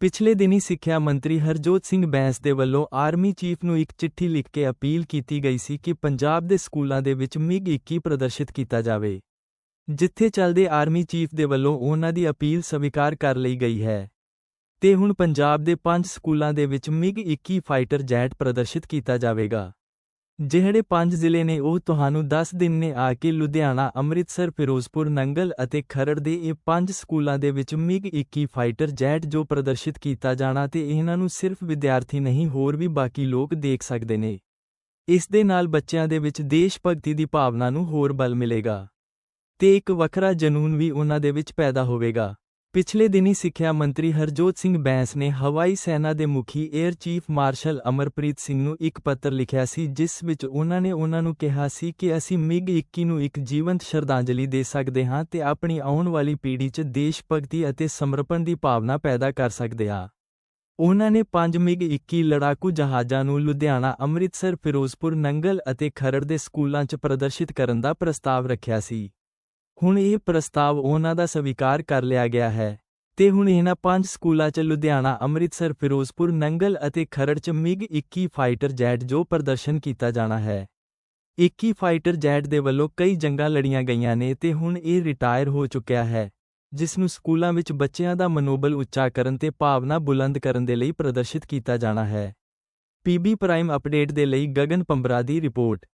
ਪਿਛਲੇ ਦਿਨੀ ਸਿੱਖਿਆ ਮੰਤਰੀ ਹਰਜੋਤ ਸਿੰਘ ਬੈਂਸ ਦੇ ਵੱਲੋਂ ਆਰਮੀ ਚੀਫ ਨੂੰ ਇੱਕ ਚਿੱਠੀ ਲਿਖ ਕੇ ਅਪੀਲ ਕੀਤੀ ਗਈ ਸੀ ਕਿ ਪੰਜਾਬ ਦੇ ਸਕੂਲਾਂ ਦੇ ਵਿੱਚ ਮਿਗ 21 ਪ੍ਰਦਰਸ਼ਿਤ ਕੀਤਾ ਜਾਵੇ, ਜਿੱਥੇ ਚੱਲਦੇ ਆਰਮੀ ਚੀਫ ਦੇ ਵੱਲੋਂ ਉਹਨਾਂ ਦੀ ਅਪੀਲ ਸਵੀਕਾਰ ਕਰ ਲਈ ਗਈ ਹੈ। ਤੇ ਹੁਣ ਪੰਜਾਬ ਦੇ ਪੰਜ ਸਕੂਲਾਂ ਦੇ ਵਿੱਚ ਮਿਗ 21 ਫਾਈਟਰ ਜੈਟ ਪ੍ਰਦਰਸ਼ਿਤ ਕੀਤਾ ਜਾਵੇਗਾ। ਜਿਹੜੇ ਪੰਜ ਜ਼ਿਲ੍ਹੇ ਨੇ ਉਹ ਤੁਹਾਨੂੰ ਦਸ ਦਿਨ ਨੇ ਆ ਕੇ ਲੁਧਿਆਣਾ, ਅੰਮ੍ਰਿਤਸਰ, ਫਿਰੋਜ਼ਪੁਰ, ਨੰਗਲ ਅਤੇ ਖਰੜ ਦੇ ਇਹ ਪੰਜ ਸਕੂਲਾਂ ਦੇ ਵਿੱਚ ਮਿਗ 21 ਫਾਈਟਰ ਜੈਟ ਜੋ ਪ੍ਰਦਰਸ਼ਿਤ ਕੀਤਾ ਜਾਣਾ ਤੇ ਇਹਨਾਂ ਨੂੰ ਸਿਰਫ ਵਿਦਿਆਰਥੀ ਨਹੀਂ, ਹੋਰ ਵੀ ਬਾਕੀ ਲੋਕ ਦੇਖ ਸਕਦੇ ਨੇ। ਇਸ ਦੇ ਨਾਲ ਬੱਚਿਆਂ ਦੇ ਵਿੱਚ ਦੇਸ਼ ਭਗਤੀ ਦੀ ਭਾਵਨਾ ਨੂੰ ਹੋਰ ਬਲ ਮਿਲੇਗਾ ਤੇ ਇੱਕ ਵੱਖਰਾ ਜਨੂਨ ਵੀ ਉਹਨਾਂ ਦੇ ਵਿੱਚ ਪੈਦਾ ਹੋਵੇਗਾ। ਪਿਛਲੇ ਦਿਨੀ ਸਿੱਖਿਆ ਮੰਤਰੀ ਹਰਜੋਤ ਸਿੰਘ ਬੈਂਸ ਨੇ ਹਵਾਈ ਸੈਨਾ ਦੇ ਮੁਖੀ air chief marshal Amarpreet Singh ਨੂੰ ਇੱਕ ਪੱਤਰ ਲਿਖਿਆ ਸੀ, ਜਿਸ ਵਿੱਚ ਉਹਨਾਂ ਨੇ ਉਹਨਾਂ ਨੂੰ ਕਿਹਾ ਸੀ ਕਿ ਅਸੀਂ ਮਿਗ 21 ਨੂੰ ਇੱਕ ਜੀਵੰਤ ਸ਼ਰਧਾਂਜਲੀ ਦੇ ਸਕਦੇ ਹਾਂ ਤੇ ਆਪਣੀ ਆਉਣ ਵਾਲੀ ਪੀੜ੍ਹੀ 'ਚ ਦੇਸ਼ ਭਗਤੀ ਅਤੇ ਸਮਰਪਣ ਦੀ ਭਾਵਨਾ ਪੈਦਾ ਕਰ ਸਕਦੇ ਹਾਂ। ਉਹਨਾਂ ਨੇ ਪੰਜ ਮਿਗ 21 ਲੜਾਕੂ ਜਹਾਜ਼ਾਂ ਨੂੰ ਲੁਧਿਆਣਾ, ਅੰਮ੍ਰਿਤਸਰ, ਫਿਰੋਜ਼ਪੁਰ, ਨੰਗਲ ਅਤੇ ਖਰੜ ਦੇ ਸਕੂਲਾਂ 'ਚ ਪ੍ਰਦਰਸ਼ਿਤ ਕਰਨ ਦਾ ਪ੍ਰਸਤਾਵ ਰੱਖਿਆ ਸੀ। ਹੁਣ ਇਹ ਪ੍ਰਸਤਾਵ ਉਹਨਾਂ ਦਾ ਸਵੀਕਾਰ ਕਰ ਲਿਆ ਗਿਆ ਹੈ। ਤੇ ਹੁਣ ਇਹਨਾਂ ਪੰਜ ਸਕੂਲਾਂ 'ਚ ਲੁਧਿਆਣਾ, ਅੰਮ੍ਰਿਤਸਰ, ਫਿਰੋਜ਼ਪੁਰ, ਨੰਗਲ ਅਤੇ ਖਰੜ 'ਚ ਮਿਗ 21 ਫਾਈਟਰ ਜੈਟ ਜੋ ਪ੍ਰਦਰਸ਼ਨ ਕੀਤਾ ਜਾਣਾ ਹੈ। 21 ਫਾਈਟਰ ਜੈਟ ਦੇ ਵੱਲੋਂ ਕਈ ਜੰਗਾਂ ਲੜੀਆਂ ਗਈਆਂ ਨੇ ਤੇ ਹੁਣ ਇਹ ਰਿਟਾਇਰ ਹੋ ਚੁੱਕਿਆ ਹੈ, ਜਿਸ ਨੂੰ ਸਕੂਲਾਂ ਵਿੱਚ ਬੱਚਿਆਂ ਦਾ ਮਨੋਬਲ ਉੱਚਾ ਕਰਨ ਤੇ ਭਾਵਨਾ ਬੁਲੰਦ ਕਰਨ ਦੇ ਲਈ ਪ੍ਰਦਰਸ਼ਿਤ ਕੀਤਾ ਜਾਣਾ ਹੈ। ਪੀਬੀ ਪ੍ਰਾਈਮ ਅਪਡੇਟ ਦੇ ਲਈ ਗਗਨ ਪੰਬਰਾ ਦੀ ਰਿਪੋਰਟ।